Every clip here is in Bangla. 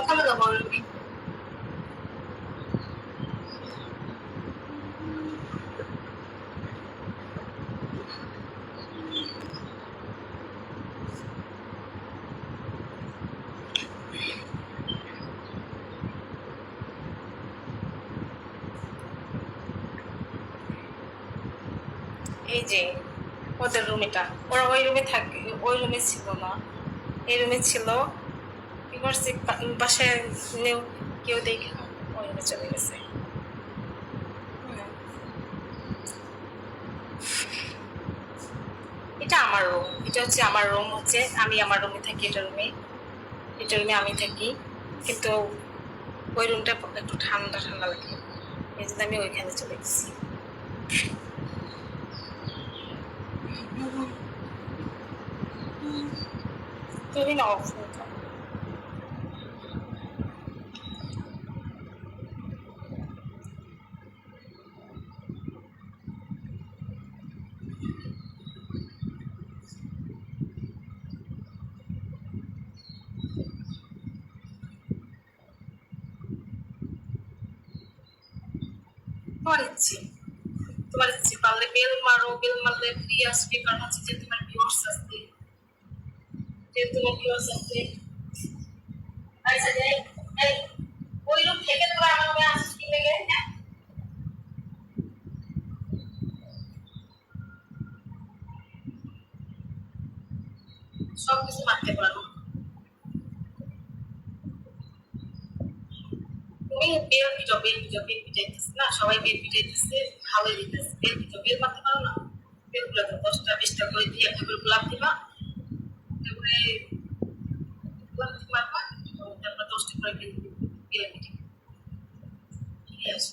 আমি এই যে, ওদের রুমেটা ওরা ওই রুমে থাকে ওই রুমে ছিল না। এই রুমে ছিল করছে বাসায় নেও কেউ দেখে না, চলে গেছে। এটা আমার রুম এটা হচ্ছে আমার রুম হচ্ছে আমি আমার রুমে থাকি এটা রুমে এটা রুমে আমি থাকি কিন্তু ওই রুমটা একটু ঠান্ডা ঠান্ডা লাগে। এই জন্য আমি ওইখানে চলে গেছি। তুমি না অফ তোমার তোমার ইচ্ছে পারলে বেল মারো, বেল মারলে ফ্রি আসবে কারণ হচ্ছে যে তোমার ভিউয়ার্স আসবে। যে তোমার ভিউয়ার্স আসবে। আচ্ছা এই ওই রূপ থেকে তোরা আমার রুমে আসিস কি লেগে হ্যাঁ? সব কিছু পারো। তুমি বেল পিটো বেল পিটো বেল পিটাইতেছে না? সবাই বেল পিটাইতেছে ভালোই দিতেছে, বেল পিটো বেল মারতে পারো না? বেল তো দশটা, বিশটা করে দিয়ে একটা করে গোলাপ দিবা। তারপরে গোলাপ দিয়ে মারবা তারপরে দশটা করে বেল বেল পিটে ঠিক আছে।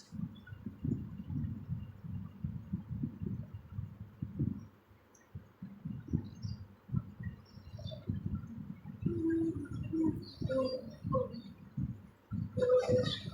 Bell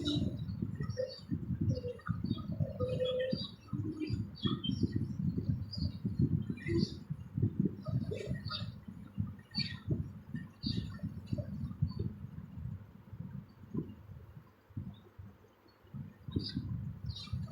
noite.